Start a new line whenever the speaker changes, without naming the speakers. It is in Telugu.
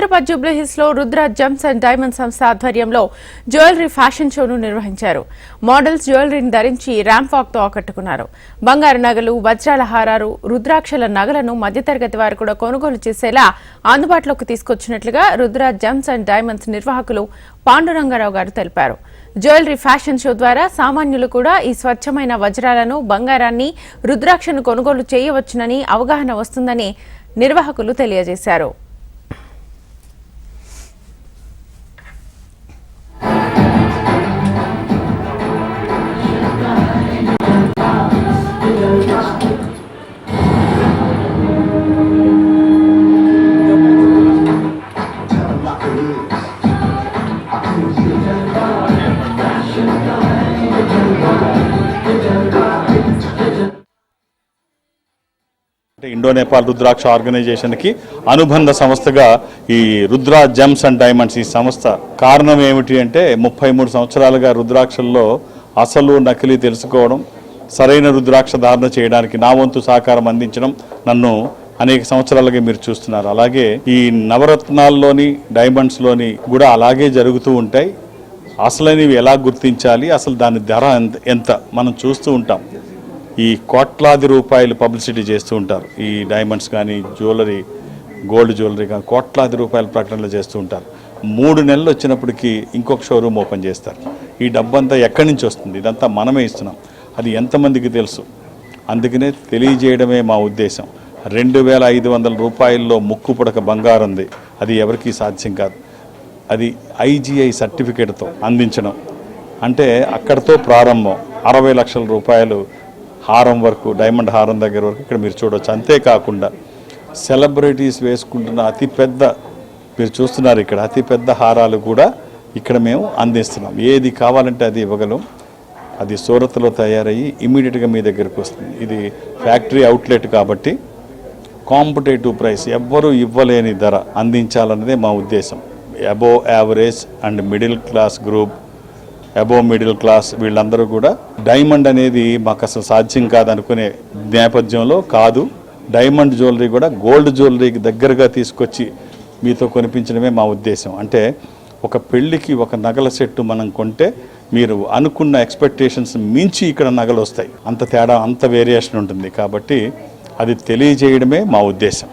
హైదరాబాద్ జూబ్లీహిల్స్లో రుద్ర జమ్స్ అండ్ డైమండ్ సంస్థ ఆధ్వర్యంలో జ్యువెలరీ ఫ్యాషన్ షోను నిర్వహించారు. మోడల్స్ జ్యువెలరీని ధరించి ర్యాంప్ వాక్తో ఆకట్టుకున్నారు. బంగారు నగలు వజ్రాల హారాలు రుద్రాక్షల నగలను మధ్యతరగతి వారు కూడా కొనుగోలు చేసేలా అందుబాటులోకి తీసుకొచ్చినట్లుగా రుద్ర జమ్స్ అండ్ డైమండ్స్ నిర్వాహకులు పాండురంగారావు గారు తెలిపారు. జ్యువెలరీ ఫ్యాషన్ షో ద్వారా సామాన్యులు కూడా ఈ స్వచ్ఛమైన వజ్రాలను బంగారాన్ని రుద్రాక్షను కొనుగోలు చేయవచ్చునని అవగాహన వస్తుందని నిర్వాహకులు తెలియజేశారు.
అంటే ఇండో నేపాల్ రుద్రాక్ష ఆర్గనైజేషన్కి అనుబంధ సంస్థగా ఈ రుద్రా జెమ్స్ అండ్ డైమండ్స్ ఈ సంస్థ కారణం ఏమిటి అంటే ముప్పై మూడు సంవత్సరాలుగా రుద్రాక్షల్లో అసలు నకిలీ తెలుసుకోవడం సరైన రుద్రాక్ష ధారణ చేయడానికి నా వంతు సహకారం అందించడం నన్ను అనేక సంవత్సరాలుగా మీరు చూస్తున్నారు. అలాగే ఈ నవరత్నాల్లోని డైమండ్స్లోని కూడా అలాగే జరుగుతూ ఉంటాయి. అసలైనవి ఎలా గుర్తించాలి అసలు దాని ధర ఎంత- ఎంత మనం చూస్తూ ఉంటాం. ఈ కోట్లాది రూపాయలు పబ్లిసిటీ చేస్తూ ఉంటారు. ఈ డైమండ్స్ కానీ జ్యువెలరీ గోల్డ్ జ్యువెలరీ కానీ కోట్లాది రూపాయల ప్రకటనలు చేస్తూ ఉంటారు. మూడు నెలలు వచ్చినప్పటికీ ఇంకొక షోరూమ్ ఓపెన్ చేస్తారు. ఈ డబ్బంతా ఎక్కడి నుంచి వస్తుంది? ఇదంతా మనమే ఇస్తున్నాం. అది ఎంతమందికి తెలుసు? అందుకనే తెలియజేయడమే మా ఉద్దేశం. రెండు వేల ఐదు వందల రూపాయల్లో ముక్కు పుడక బంగారం ఉంది. అది ఎవరికీ సాధ్యం కాదు. అది ఐజీఐ సర్టిఫికేట్తో అందించడం. అంటే అక్కడితో ప్రారంభం. అరవై లక్షల రూపాయలు హారం వరకు డైమండ్ హారం దగ్గర వరకు ఇక్కడ మీరు చూడవచ్చు అంతేకాకుండా సెలబ్రిటీస్ వేసుకుంటున్న అతిపెద్ద మీరు చూస్తున్నారు ఇక్కడ అతిపెద్ద హారాలు కూడా ఇక్కడ మేము అందిస్తున్నాం. ఏది కావాలంటే అది ఇవ్వగలం. అది సూరత్లో తయారయ్యి ఇమీడియట్గా మీ దగ్గరకు వస్తుంది. ఇది ఫ్యాక్టరీ అవుట్లెట్ కాబట్టి కాంపిటేటివ్ ప్రైస్ ఎవ్వరూ ఇవ్వలేని ధర అందించాలన్నదే మా ఉద్దేశం. Above average and middle class group above middle class వీళ్ళందరూ కూడా డైమండ్ అనేది మాకు అసలు సాధ్యం కాదనుకునే నేపథ్యంలో కాదు. డైమండ్ జ్యువెలరీ కూడా గోల్డ్ జ్యువెలరీకి దగ్గరగా తీసుకొచ్చి మీతో కొనిపించడమే మా ఉద్దేశం. అంటే ఒక పెళ్ళికి ఒక నగల సెట్టు మనం కొంటే మీరు అనుకున్న ఎక్స్పెక్టేషన్స్ మించి ఇక్కడ నగలు వస్తాయి అంత తేడా అంత వేరియేషన్ ఉంటుంది. కాబట్టి అది తెలియజేయడమే మా ఉద్దేశం.